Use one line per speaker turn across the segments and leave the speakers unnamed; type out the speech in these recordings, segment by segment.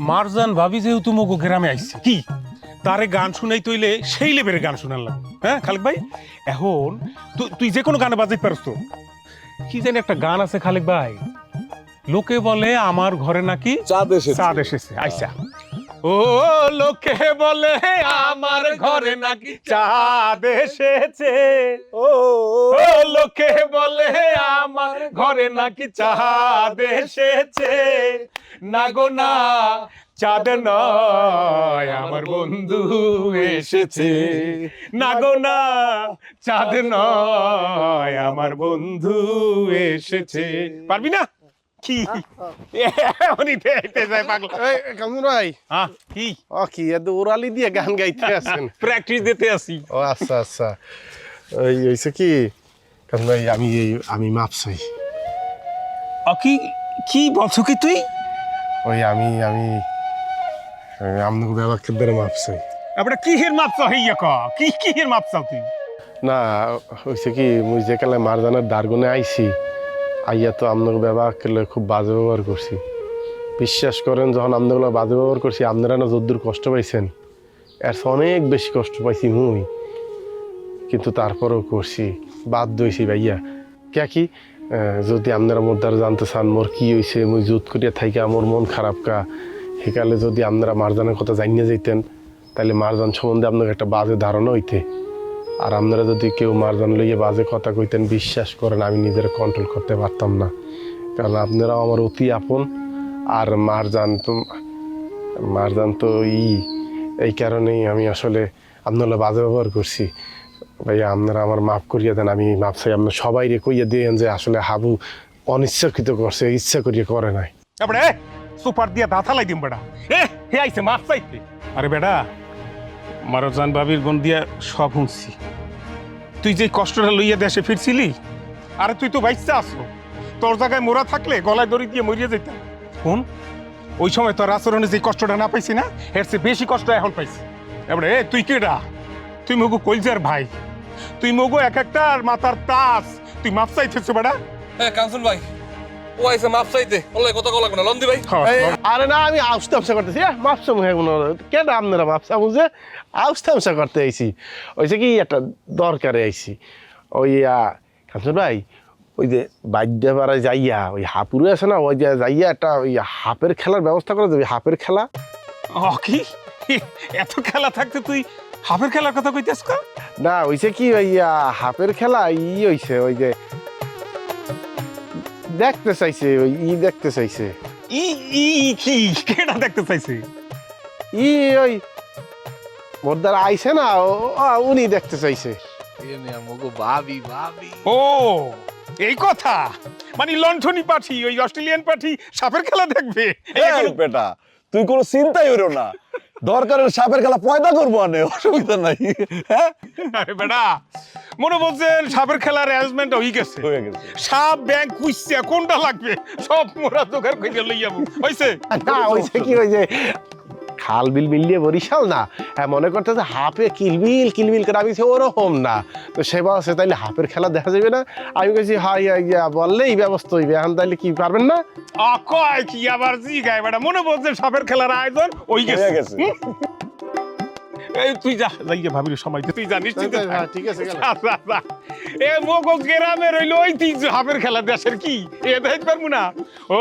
মারজান ভাবি যেহেতু মগো গ্রামে আইসি কি? তারে গান শুনাই তৈলে সেই লেভেলের গান শুনালাম হ্যাঁ খালেক ভাই? এখন তুই- তুই যে কোনো গানে বাজাই পারস তো। কি জানি একটা গান আছে খালেক ভাই? লোকে বলে আমার ঘরে নাকি
চাঁদ এসেছে।
চাঁদ এসেছে। আইসা ও লোকে বলে, আমার ঘরে নাকি চাঁদ এসেছে।
ও
লোকে বলে, আমার ঘরে নাকি চাঁদ এসেছে। না গো, না, চাঁদ নয়, আমার বন্ধু এসেছে। না গো, না, চাঁদ নয়, আমার বন্ধু এসেছে। পারবি না? কি? এমনই দেখতে যায় পাগলা।
এই কামরুল ভাই।
হ্যাঁ কি?
ও কি এত ওরালি দিয়ে গান গাইতে আছেন।
প্র্যাকটিস দিতে আসি।
ও আচ্ছা আচ্ছা। ওই হয়েছে কি? ভাই আমি আমি মাপ চাই।
কি কি বলছো কি তুই?
ওই আমি আমি আপনাকে ব্যবহার ধরে মাপ চাই।
এবারে কি হের মাপ চাও হইয়া ক? কি কি হের মাপ চাও তুই?
না হয়েছে কি মুই যে কালে মারজানের দারগুনে আইছি আইয়া তো আপনাকে ব্যবহার করলে খুব বাজে ব্যবহার করছি। বিশ্বাস করেন, যখন আপনাগুলো বাজে ব্যবহার করছি আপনারা না যদ্দূর কষ্ট পাইছেন। এর অনেক বেশি কষ্ট পাইছি মুই। কিন্তু তারপরেও করছি। বাধ্য হয়েছি ভাইয়া। কে? কি যদি আপনারা মোর দ্বারা জানতে চান, মোর কি হয়েছে মুই জুত করিয়া থাইকে আমার মন খারাপ কা সেকালে যদি আপনারা মারজানের কথা জানিয়ে যাইতেন তাহলে মারজান সম্বন্ধে আপনাকে একটা বাজে ধারণা হইতে। আর আপনারা যদি কেউ মারজান লইয়ে বাজে কথা কইতেন বিশ্বাস করেন আমি নিজের কন্ট্রোল করতে পারতাম না। কারণ আপনারাও আমার অতি আপন আর মারজান তো মারজান তো ই এই কারণেই আমি আসলে আপনারা বাজে ব্যবহার করছি। ভাইয়া আপনারা আমার মাফ করিয়ে দেন আমি মাপ চাই। আপনার সবাই রে কইয়া দিয়েন যে আসলে হাবু অনিচ্ছাকৃত করছে ইচ্ছা করিয়ে করে নাই।
এবারে সুপার দিয়া দাঁথা লাই দিম বেড়া। এ হে আইছে মাপ চাইতে। আরে বেড়া মারজান বাবির বোন দিয়া সব শুনছি। তুই যে কষ্টটা লইয়া দেশে ফিরছিলি, আরে তুই তো বাইসা আসো তোর জায়গায় মোরা থাকলে গলায় দড়ি দিয়ে মরিয়ে যেতাম কোন ওই সময় তোর আচরণে যে কষ্টটা না পাইছি না, এর চেয়ে বেশি কষ্ট এখন পাইছি। এবারে, এ, তুই কেডা? তুই মগু কলজার ভাই। তুই মগু এক একটা আর মাথার তাস। তুই মাপ চাইতেছ বেড়া?
হ্যাঁ কাঞ্চন ভাই ও আইসে মাপ চাইতে। ওলাই কথা কলা না লন্দি ভাই।
আরে না আমি আউস তামসা করতেছি হ্যাঁ মাপসা মুখে কোনো কেন আপনারা মাপসা বুঝে আউস তামসা করতে আইছি। ওইছে কি একটা দরকারে আইছি। ওই কাঞ্চন ভাই ওই যে বাদ্যপাড়ায় যাইয়া ওই হাপুরে আছে না ওই যে যাইয়া একটা ওই হাফের খেলার ব্যবস্থা করে দেবে হাফের খেলা।
ও কি? এত খেলা থাকতে তুই হাফের খেলার কথা কইতেছ
না ওইছে কি ওই হাফের খেলা ই হইছে ওই যে দেখতে চাইছে ওই ই দেখতে চাইছে।
ই ই কি কেডা দেখতে চাইছে?
ই ওই মোর আইছে না উনি দেখতে চাইছে।
ভাবি ভাবি।
ও এই কথা? মানে লন্ঠনি পাঠি ওই অস্ট্রেলিয়ান পাঠি সাপের খেলা দেখবে?
বেটা তুই কোনো চিন্তাই হইরো না। দরকারের সাপের খেলা পয়দা করব আনে অসুবিধা নাই। হ্যাঁ
আরে বেটা মনে বলছেন সাপের খেলার অ্যারেঞ্জমেন্ট হয়ে গেছে।
হয়ে গেছে।
সাপ ব্যাংক কুইসছে কোনটা লাগবে? সব মোরা জোগাড় করে লই যাব। হইছে?
না ওইছে কি যে খাল বিল মিলিয়ে বরিশাল না? হ্যাঁ মনে করতে যে হাফে কিলবিল কিলবিল করে আমি বলছি, ওরকম না। তো সে আছে তাইলে হাফের খেলা দেখা যাবে না? আমি বলছি হাই ইয়া বললেই ব্যবস্থা হইবে। এখন তাইলে কি পারবেন না?
আ কয় কি আবার জি গায় বেটা মনে বলছেন সাপের খেলার আয়োজন ওই গেছে।
গেছে।
এই তুই যা যাইয়ে ভাবির সময় তুই যা।
নিশ্চিত ঠিক আছে।
এ মোগো গ্রামে রইল ঐতিহ্য হাফের খেলা দেশের কি এ দেখ পারব না ও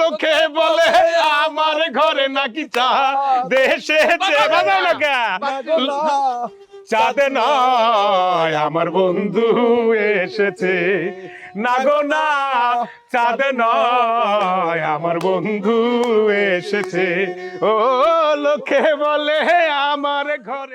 লোকে বলে আমার ঘরে নাকি চা দেশে না কে? চাঁদ নয়, আমার বন্ধু এসেছে। না গো না, চাঁদে নয়, আমার বন্ধু এসেছে। ও, লোকে বলে আমার ঘরে